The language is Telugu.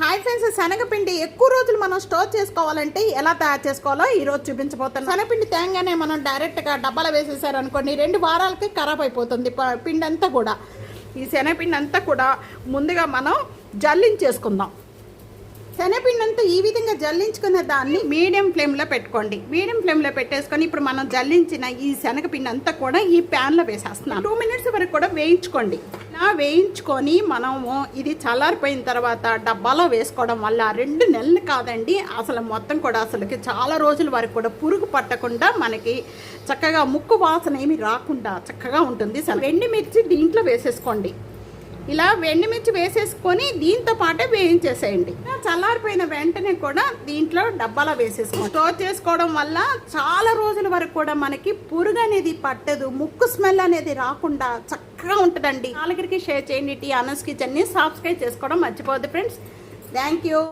హాయ్ ఫ్రెండ్స్ శనగపిండి ఎక్కువ రోజులు మనం స్టోర్ చేసుకోవాలంటే ఎలా తయారు చేసుకోవాలో ఈ రోజు చూపించబోతున్నాం. శనగపిండి తేంగానే మనం డైరెక్ట్గా డబ్బాలో వేసేసారు అనుకోండి రెండు వారాలకి ఖరాబ్ అయిపోతుంది పిండి అంతా కూడా. ఈ శనగపిండి అంతా కూడా ముందుగా మనం జల్లించేసుకుందాం. శనగపిండి అంతా ఈ విధంగా జల్లించుకునే దాన్ని మీడియం ఫ్లేమ్లో పెట్టుకోండి. మీడియం ఫ్లేమ్లో పెట్టేసుకొని ఇప్పుడు మనం జల్లించిన ఈ శనగపిండి అంతా కూడా ఈ ప్యాన్లో వేసేస్తున్నాం. టూ మినిట్స్ వరకు కూడా వేయించుకోండి. ఇలా వేయించుకొని మనము ఇది చల్లారిపోయిన తర్వాత డబ్బాలో వేసుకోవడం వల్ల రెండు నెలలు కాదండి. అసలు మొత్తం కూడా అసలుకి చాలా రోజుల వరకు కూడా పురుగు పట్టకుండా మనకి చక్కగా ముక్కు వాసన ఏమి రాకుండా చక్కగా ఉంటుంది. అసలు ఎండిమిర్చి దీంట్లో వేసేసుకోండి. ఇలా వెండిమిర్చి వేసేసుకొని దీంతో పాటే వేయించేసేయండి. చల్లారిపోయిన వెంటనే కూడా దీంట్లో డబ్బాలో వేసేసుకోండి. స్టోర్ చేసుకోవడం వల్ల చాలా రోజుల వరకు కూడా మనకి పురుగు అనేది పట్టదు ముక్కు స్మెల్ అనేది రాకుండా చక్కగా ఉంటుందండి. నాలుగురికి షేర్ చేయండి టీ అనస్ కిచెన్ని సబ్స్క్రైబ్ చేసుకోవడం మర్చిపోద్దు ఫ్రెండ్స్. Thank you.